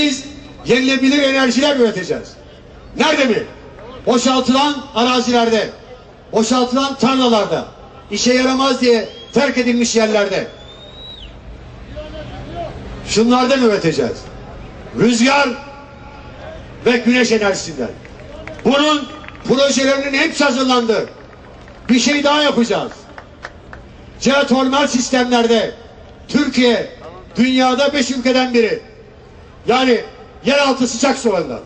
Biz yenilebilir enerjiler üreteceğiz. Nerede mi? Boşaltılan arazilerde, boşaltılan tarlalarda, işe yaramaz diye terk edilmiş yerlerde. Şunlardan üreteceğiz. Rüzgar ve güneş enerjisinden. Bunun projelerinin hepsi hazırlandı. Bir şey daha yapacağız. Jeotermal sistemlerde Türkiye dünyada beş ülkeden biri. Yani yeraltı sıcak sularında.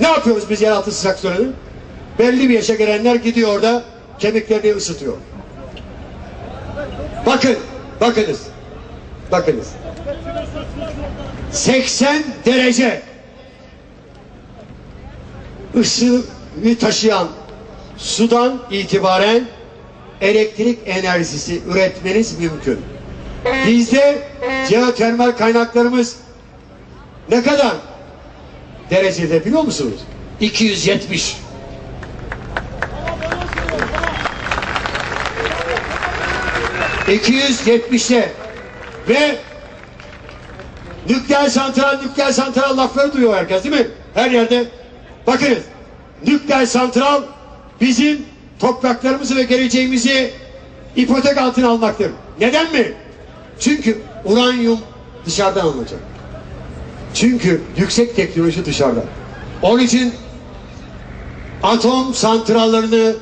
Ne yapıyoruz biz yeraltı sıcak sularını? Belli bir yaşa gelenler gidiyor orada kemiklerini ısıtıyor. Bakın, bakınız. Bakınız. 80 derece ısıyı taşıyan sudan itibaren elektrik enerjisi üretmeniz mümkün. Bizde jeotermal kaynaklarımız ne kadar derecede biliyor musunuz? 270. ...270'te... ...ve... ...nükleer santral, nükleer santral lafları duyuyor herkes değil mi? Her yerde... ...bakınız... ...nükleer santral... ...bizim topraklarımızı ve geleceğimizi... ...ipotek altına almaktır. Neden mi? Çünkü uranyum dışarıdan alınacak. Çünkü yüksek teknoloji dışarıda. Onun için atom santrallerini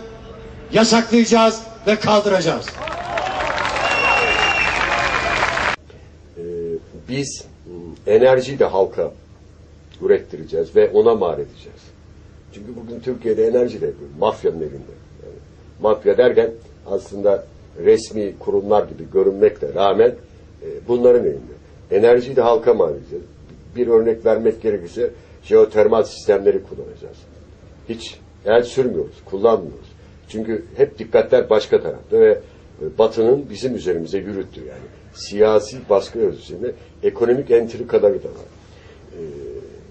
yasaklayacağız ve kaldıracağız. biz m, enerjiyi de halka ürettireceğiz ve ona mal edeceğiz. Çünkü bugün Türkiye'de enerji de mafyanın elinde. Yani mafya derken aslında resmi kurumlar gibi görünmekle rağmen bunların elinde. Enerjiyi de halka mal edeceğiz. Bir örnek vermek gerekirse jeotermal sistemleri kullanacağız. Hiç el sürmüyoruz, kullanmıyoruz. Çünkü hep dikkatler başka tarafta ve e, Batı'nın bizim üzerimize yürüttüğü yani siyasi baskı üzerine ekonomik entrikaları da var. Ee,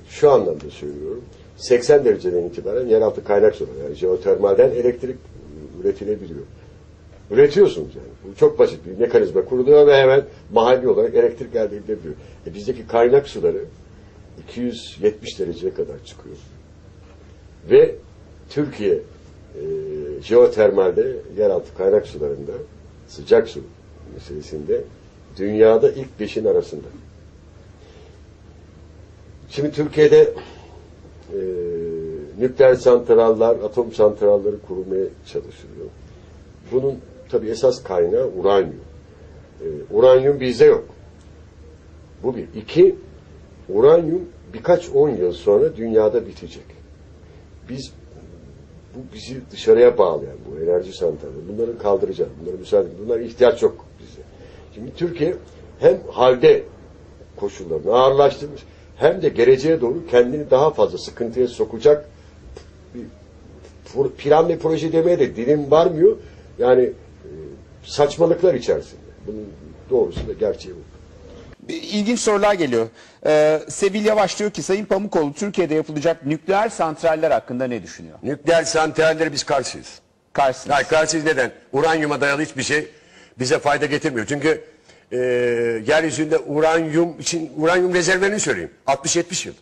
şu anlamda söylüyorum. 80 dereceden itibaren yeraltı kaynak sorunu. Yani jeotermalden elektrik üretilebiliyor. Üretiyorsunuz yani. Bu çok basit bir mekanizma kuruluyor ve hemen mahalli olarak elektrik elde edilebiliyor. E bizdeki kaynak suları 270 dereceye kadar çıkıyor. Ve Türkiye e, jeotermalde yeraltı kaynak sularında sıcak su meselesinde dünyada ilk beşin arasında. Şimdi Türkiye'de e, nükleer santraller, atom santralleri kurulmaya çalışılıyor. Bunun tabi esas kaynağı uranyum. E, uranyum bizde yok. Bu bir. İki, uranyum birkaç on yıl sonra dünyada bitecek. Biz bu bizi dışarıya bağlayan bu enerji santrali. Bunları kaldıracağız. Bunları müsaade Bunlar ihtiyaç yok bize. Şimdi Türkiye hem halde koşullarını ağırlaştırmış hem de geleceğe doğru kendini daha fazla sıkıntıya sokacak bir plan ve proje demeye de dilim varmıyor. Yani e, saçmalıklar içerisinde. Bunun doğrusu da gerçeği bu. İlginç sorular geliyor. Ee, Sevil Yavaş diyor ki Sayın Pamukoğlu Türkiye'de yapılacak nükleer santraller hakkında ne düşünüyor? Nükleer santrallere biz karşıyız. Karşısında. Hayır karşıyız neden? Uranyuma dayalı hiçbir şey bize fayda getirmiyor. Çünkü e, yeryüzünde uranyum için uranyum rezervlerini söyleyeyim. 60-70 yıl.